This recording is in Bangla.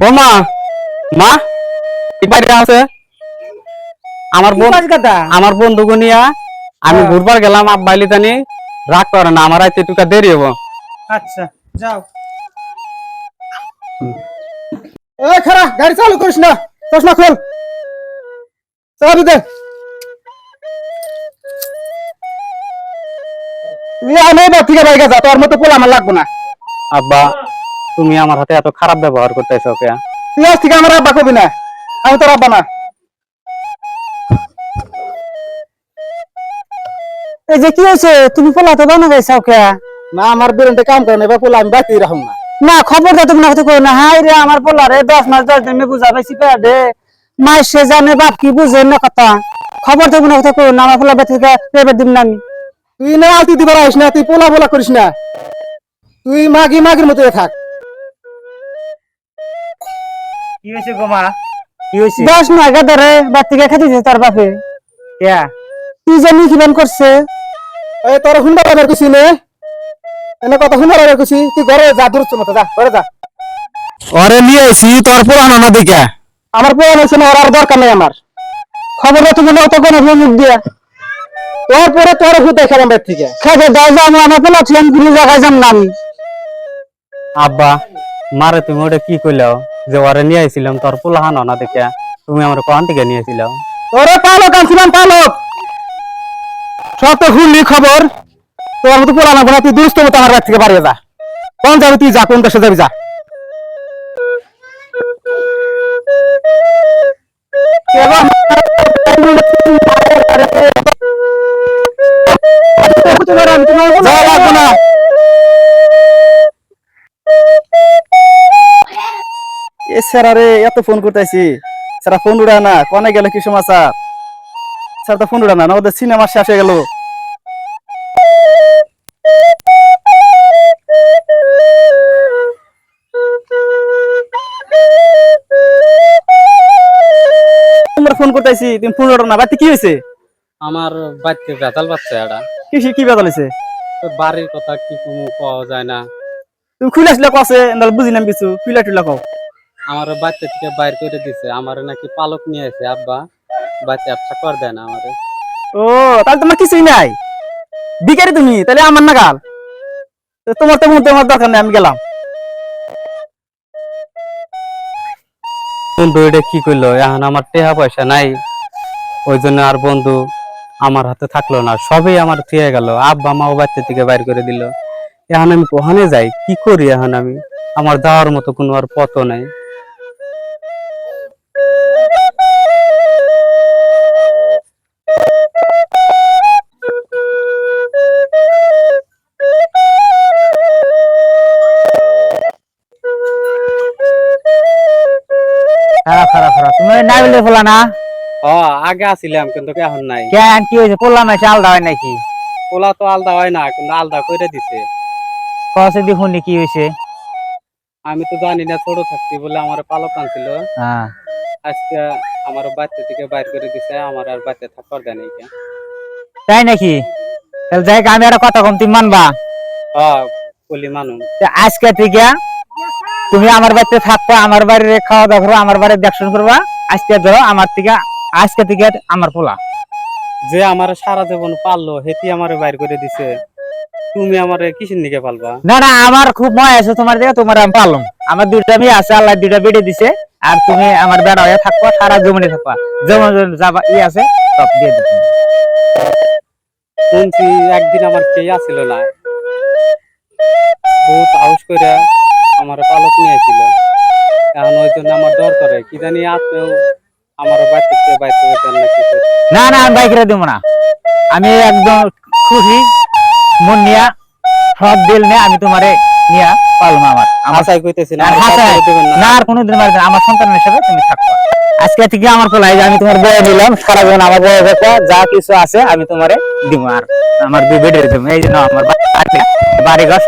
ও মা মা বাইরে আছে? আমার বোন আমার বন্ধু গুনিয়া আমি হ্যাঁ। ঘুরবার গেলাম আব্বাইলি জানি রাগ করে না আমার আইতে টুকা দেরি হব আচ্ছা যাও। এই খারা গাড়ি চালু করিস না চশমা খোল। চাবি দে। তুই আমি ঠিক আছে যা তোর মতো পোলা আমার লাগবো না। আব্বা তুমি আমার হাতে এত খারাপ ব্যবহার করতেছো কে তুই আজ থেকে আমার আব্বা কবি না আমি তোর আব্বা না। এই যে কি হয়েছে? তুমি পোলা তো বানা গেছো কে না আমার বেরেন্টে কাম করে না এবার পোলা আমি বাকি রাখুন না। না খবর তো তুমি না কই না। হাই রে আমার পোলা রে দশ মাস দশ দিন বুঝা পাইছি পে দে মাই সে জানে বাপ কি বুঝে না কথা। খবর তো না কথা কই না আমার পোলা বেতে পেবে দিম না আমি। তুই না আলতি দিবার আইস না তুই পোলা পোলা করিস না। তুই মাগি মাগির মতো থাক। কি হয়েছে গোমা কি হয়েছে দশ নয় ধরে বাপ থেকে খেতে দিছে তার বাপে। কেয়া তুই জানি কি বান করছে। তোর হুন্ডা রাখার কুছি নে। এনে কথা হুন্ডা কুছি তুই ঘরে যা দূর মতো যা ঘরে যা। ওরে নিয়ে এসি তোর পুরানো না দিকে। আমার পোলা হয়েছে না ওর আর দরকার নেই আমার। খবর তো তুমি অত কোন মুখ দিয়া। তোর পরে তোর হুদ দেখালাম বাইর থেকে। খেতে দাও যাও আমি আমার পোলা ছিলাম কোনো জায়গায় যাম না আমি। আব্বা মারে তুমি ওটা কি কইলাও? যে ওরে নিয়ে আইছিলাম তোর পুলাহানো না দেখে তুমি আমার কোন থেকে নিয়েছিলাম তোরে পালক আনছিলাম পালক। সব তো শুনলি খবর? তোর মতো পোলা না তুই দুরস্ত মতো আমার বাড়ি থেকে বাড়িয়ে যা। কোন যাবি তুই যা কোন দেশে যাবি যা। যা লাগবো না এ স্যার রে এত ফোন করতেছি। স্যার ফোন উড়া না। কনে গেল কি সমাচার? স্যার তো ফোন উড়া না ওদের সিনেমা শেষ হয়ে গেল। তোমরা ফোন করতেছি তুমি ফোন উড়া না। বাড়িতে কি হয়েছে? আমার বাচ্চা বেতাল বাচ্চা এটা কি কি বেদা হয়েছে? বাড়ির কথা কি কোনো পাওয়া যায় না। তুমি খুলে আসলে কছে নাম কিছু। খুলে টুলা কও। আমার বাচ্চা থেকে বাইর করে দিছে। আমার নাকি পালক নিয়ে এসে আব্বা। বাচ্চা আচ্ছা কর দেয় না আমারে। ও তাহলে তোমার কিছুই নাই? বিকারি তুমি তাহলে আমার না গাল? তোমার তো মধ্যে আমার দরকার নেই আমি গেলাম। বন্ধু এটা কি করল এখন আমার টেহা পয়সা নাই। ওই জন্য আর বন্ধু আমার হাতে থাকল না। সবই আমার থিয়ে গেল। আব্বা মা ও বাচ্চা থেকে বাইর করে দিল। এখন আমি কোহানে যাই। কি করি এখন আমি? আমার যাওয়ার মতো কোনো আর পথ নাই। খারাপ খারাপ খারাপ। তুমি না বলে পোলা না? ও আগে আসিলাম কিন্তু এখন নাই। কেন কি হয়েছে? পোলা না চাল দাওয়াই নাকি? পোলা তো আলাদা হয় না কিন্তু আলাদা করে দিছে। কসে দেখুন কি হয়েছে। আমি তো জানি না ছোট থাকতে বলে আমার পালক আনছিল। হ্যাঁ। আজকে আমার বাচ্চা থেকে বাইর করে দিছে আমার আর বাচ্চা থাকার দেয় নাই তাই নাকি? তাহলে যাই আমি আর কথা কম তুমি মানবা? হ্যাঁ বলি মানুষ তো আজকে থেকে তুমি আমার বাড়িতে থাকবা আমার বাড়ির খাওয়া দাওয়া করবা আমার বাড়ির দেখশন করবা আজকে ধরো আমার থেকে আজকে থেকে আমার পোলা। যে আমার সারা জীবন পাললো হেতি আমারে বাইর করে দিছে। তুমি আমারে কিসের নিকে পালবা? না না আমার খুব মনে আছে তোমার দিকে তোমার আমি পারলাম আমার দুইটা মেয়ে আছে আল্লাহ দুইটা বেড়ে দিছে আর তুমি আমার বেড়া হয়ে থাকবা সারা জমিনে থাকবা। যেমন যাবা ই আছে সব দিয়ে দিবে। শুনছি একদিন আমার কে আসিল না। বহুত আউস করে আমার পালক নিয়ে আসছিল এখন ওই জন্য আমার ডর করে। কি জানি আপনিও আমার থেকে দেন না কিছু না না আমি বাইক দেবো না। আমি একদম খুশি। মন নিয়া সব দিল নিয়ে আমি তোমারে নিয়া আমার। আমার আশাই কইতেছি না না। আর কোনোদিন মারবে আমার সন্তান হিসেবে তুমি থাকবা। আজকে থেকে আমার পোলাই আমি তোমার বয়ে দিলাম সারা জীবন আমার বয়ে থাকবা। যা কিছু আছে আমি তোমারে দিব আর আমার দুই বেডের দেবো এই জন্য আমার বাড়ি- বাড়ি গাছ